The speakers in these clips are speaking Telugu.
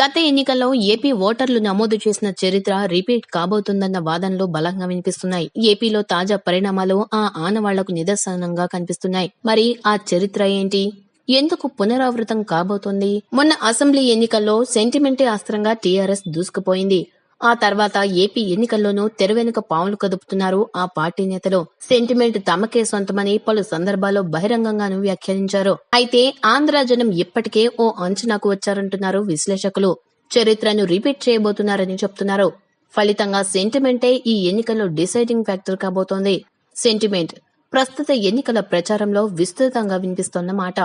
గత ఎన్నికల్లో ఏపీ ఓటర్లు నమోదు చేసిన చరిత్ర రిపీట్ కాబోతుందన్న వాదనలు బలంగా వినిపిస్తున్నాయి. ఏపీలో తాజా పరిణామాలు ఆ ఆనవాళ్ళకు నిదర్శనంగా కనిపిస్తున్నాయి. మరి ఆ చరిత్ర ఏంటి? ఎందుకు పునరావృతం కాబోతోంది? మొన్న అసెంబ్లీ ఎన్నికల్లో సెంటిమెంటే అస్త్రంగా టీఆర్ఎస్ దూసుకుపోయింది. ఆ తర్వాత ఏపీ ఎన్నికల్లోనూ తెరవెనుక పావులు కదుపుతున్నారు ఆ పార్టీ నేతలు. సెంటిమెంట్ తమకే సొంతమని పలు సందర్భాల్లో బహిరంగంగాను వ్యాఖ్యానించారు. అయితే ఆంధ్ర జనం ఇప్పటికే ఓ అంచనాకు వచ్చారంటున్నారు విశ్లేషకులు. చరిత్రను రిపీట్ చేయబోతున్నారని చెప్తున్నారు. ఫలితంగా సెంటిమెంటే ఈ ఎన్నికల్లో డిసైడింగ్ ఫ్యాక్టర్ కాబోతోంది. సెంటిమెంట్ ప్రస్తుత ఎన్నికల ప్రచారంలో విస్తృతంగా వినిపిస్తోన్న మాట.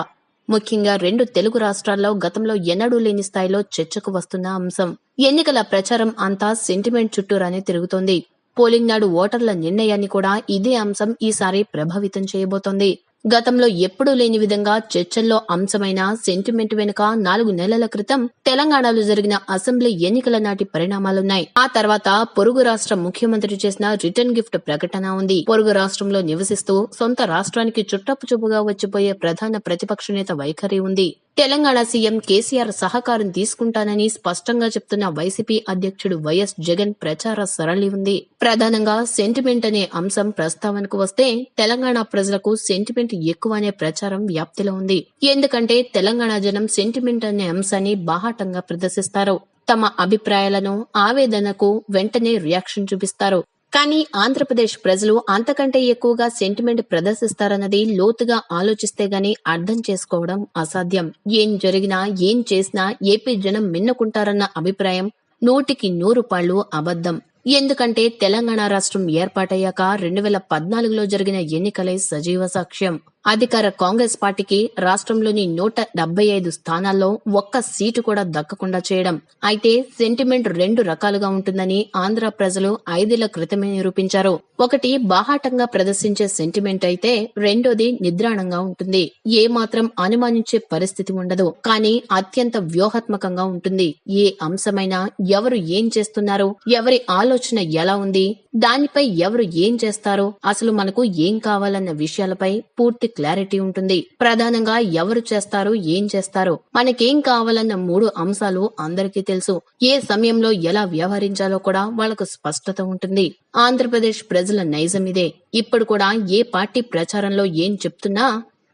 ముఖ్యంగా రెండు తెలుగు రాష్ట్రాల్లో గతంలో ఎన్నడూ లేని స్థాయిలో చర్చకు వస్తున్న అంశం. ఎన్నికల ప్రచారం అంతా సెంటిమెంట్ చుట్టూరానే తిరుగుతోంది. పోలింగ్ నాడు ఓటర్ల నిర్ణయాన్ని కూడా ఇదే అంశం ఈసారి ప్రభావితం చేయబోతోంది. గతంలో ఎప్పుడూ లేని విధంగా చర్చల్లో అంశమైన సెంటిమెంట్ వెనుక నాలుగు నెలల క్రితం తెలంగాణలో జరిగిన అసెంబ్లీ ఎన్నికల నాటి పరిణామాలున్నాయి. ఆ తర్వాత పొరుగు రాష్ట్ర ముఖ్యమంత్రి చేసిన రిటర్న్ గిఫ్ట్ ప్రకటన ఉంది. పొరుగు రాష్ట్రంలో నివసిస్తూ సొంత రాష్ట్రానికి చుట్టపు చూపుగా వచ్చిపోయే ప్రధాన ప్రతిపక్ష నేత వైఖరి ఉంది. తెలంగాణ సీఎం కేసీఆర్ సహకారం తీసుకుంటానని స్పష్టంగా చెప్తున్న వైసీపీ అధ్యక్షుడు వైఎస్ జగన్ ప్రచార సరళి ఉంది. ప్రధానంగా సెంటిమెంట్ అనే అంశం ప్రస్తావనకు వస్తే తెలంగాణ ప్రజలకు సెంటిమెంట్ ఎక్కువ అనే ప్రచారం వ్యాప్తిలో ఉంది. ఎందుకంటే తెలంగాణ జనం సెంటిమెంట్ అనే అంశాన్ని బాహాటంగా ప్రదర్శిస్తారు. తమ అభిప్రాయాలను ఆవేదనకు వెంటనే రియాక్షన్ చూపిస్తారు. కానీ ఆంధ్రప్రదేశ్ ప్రజలు అంతకంటే ఎక్కువగా సెంటిమెంట్ ప్రదర్శిస్తారన్నది లోతుగా ఆలోచిస్తే గాని అర్థం చేసుకోవడం అసాధ్యం. ఏం జరిగినా ఏం చేసినా ఏపీ జనం మిన్నకుంటారన్న అభిప్రాయం నూటికి నూరు పాళ్ళు అబద్ధం. ఎందుకంటే తెలంగాణ రాష్ట్రం ఏర్పాటయ్యాక రెండు వేల పద్నాలుగులో జరిగిన ఎన్నికలే సజీవ సాక్ష్యం. అధికార కాంగ్రెస్ పార్టీకి రాష్ట్రంలోని నూట డెబ్బై ఐదు స్థానాల్లో ఒక్క సీటు కూడా దక్కకుండా చేయడం. అయితే సెంటిమెంట్ రెండు రకాలుగా ఉంటుందని ఆంధ్ర ప్రజలు ఐదేళ్ళ క్రితమే నిరూపించారు. ఒకటి బాహాటంగా ప్రదర్శించే సెంటిమెంట్ అయితే రెండోది నిద్రాణంగా ఉంటుంది. ఏ మాత్రం అనుమానించే పరిస్థితి ఉండదు. కానీ అత్యంత వ్యూహాత్మకంగా ఉంటుంది. ఏ అంశమైనా ఎవరు ఏం చేస్తున్నారు? ఎవరి ఆలోచన ఎలా ఉంది? దానిపై ఎవరు ఏం చేస్తారు? అసలు మనకు ఏం కావాలన్న విషయాలపై పూర్తి క్లారిటీ ఉంటుంది. ప్రధానంగా ఎవరు చేస్తారు ఏం చేస్తారు. మనకేం కావాలన్న మూడు అంశాలు అందరికీ తెలుసు. ఏ సమయంలో ఎలా వ్యవహరించాలో కూడా వాళ్ళకు స్పష్టత ఉంటుంది. ఆంధ్రప్రదేశ్ ప్రజల నైజం ఇదే. ఇప్పుడు కూడా ఏ పార్టీ ప్రచారంలో ఏం చెప్తున్నా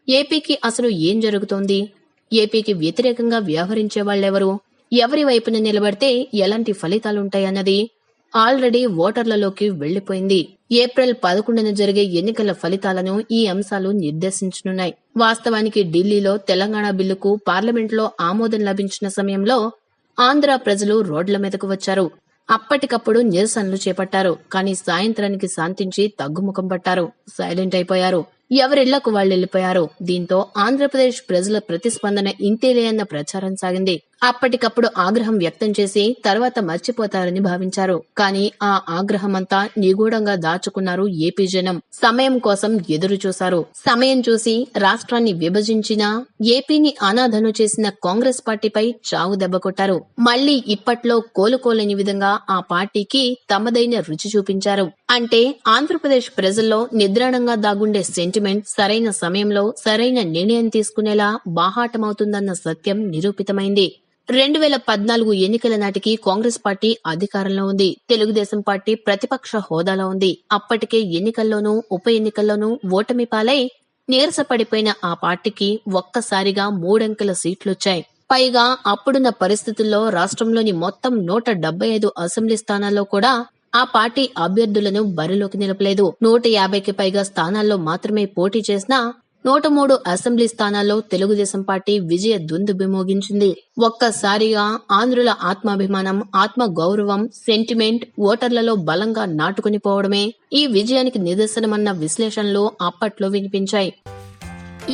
ఏపీకి అసలు ఏం జరుగుతోంది? ఏపీకి వ్యతిరేకంగా వ్యవహరించే వాళ్ళెవరు? ఎవరి వైపున నిలబడితే ఎలాంటి ఫలితాలుంటాయన్నది ఆల్రెడీ ఓటర్లలోకి వెళ్ళిపోయింది ఏప్రిల్ పదకొండున జరిగే ఎన్నికల ఫలితాలను ఈ అంశాలు నిర్దేశించనున్నాయి. వాస్తవానికి ఢిల్లీలో తెలంగాణ బిల్లుకు పార్లమెంట్లో ఆమోదం లభించిన సమయంలో ఆంధ్ర ప్రజలు రోడ్ల మీదకు వచ్చారు. అప్పటికప్పుడు నిరసనలు చేపట్టారు. కానీ సాయంత్రానికి శాంతించి తగ్గుముఖం పట్టారు. సైలెంట్ అయిపోయారు. ఎవరిళ్ళకు వాళ్ళు వెళ్ళిపోయారు దీంతో ఆంధ్రప్రదేశ్ ప్రజల ప్రతిస్పందన ఇంతేలే అన్న ప్రచారం సాగింది. అప్పటికప్పుడు ఆగ్రహం వ్యక్తం చేసి తర్వాత మర్చిపోతారని భావించారు. కానీ ఆ ఆగ్రహమంతా నిగూఢంగా దాచుకున్నారు ఏపీ జనం. సమయం కోసం ఎదురు చూశారు. సమయం చూసి రాష్ట్రాన్ని విభజించిన ఏపీని అనాథను చేసిన కాంగ్రెస్ పార్టీపై చావు దెబ్బ కొట్టారు. మళ్ళీ ఇప్పట్లో కోలుకోలేని విధంగా ఆ పార్టీకి తమదైన రుచి చూపించారు. అంటే ఆంధ్రప్రదేశ్ ప్రజల్లో నిద్రాణంగా దాగుండే సెంటిమెంట్ సరైన సమయంలో సరైన నిర్ణయం తీసుకునేలా బాహాటమవుతుందన్న సత్యం నిరూపితమైంది. రెండు వేల పద్నాలుగు ఎన్నికల నాటికి కాంగ్రెస్ పార్టీ అధికారంలో ఉంది. తెలుగుదేశం పార్టీ ప్రతిపక్ష హోదాలో ఉంది. అప్పటికే ఎన్నికల్లోనూ ఉప ఎన్నికల్లోనూ ఓటమి పాలై నీరసపడిపోయిన ఆ పార్టీకి ఒక్కసారిగా మూడంకెల సీట్లొచ్చాయి. పైగా అప్పుడున్న పరిస్థితుల్లో రాష్ట్రంలోని మొత్తం నూట డెబ్బై ఐదు అసెంబ్లీ స్థానాల్లో కూడా ఆ పార్టీ అభ్యర్థులను బరిలోకి నిలపలేదు. నూట యాభైకి పైగా స్థానాల్లో మాత్రమే పోటీ చేసినా నూట మూడు అసెంబ్లీ స్థానాల్లో తెలుగుదేశం పార్టీ విజయ దుందుబిమోగించింది ఒక్కసారిగా ఆంధ్రుల ఆత్మాభిమానం ఆత్మ గౌరవం సెంటిమెంట్ ఓటర్లలో బలంగా నాటుకుని పోవడమే ఈ విజయానికి నిదర్శనమన్న విశ్లేషణలు అప్పట్లో వినిపించాయి.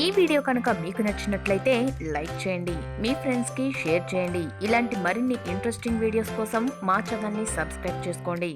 ఈ వీడియో కనుక మీకు నచ్చినట్లయితే లైక్ చేయండి మీ ఫ్రెండ్స్కి షేర్ చేయండి. ఇలాంటి మరిన్ని ఇంట్రెస్టింగ్ వీడియోస్ కోసం మా ఛానల్ని సబ్స్క్రైబ్ చేసుకోండి.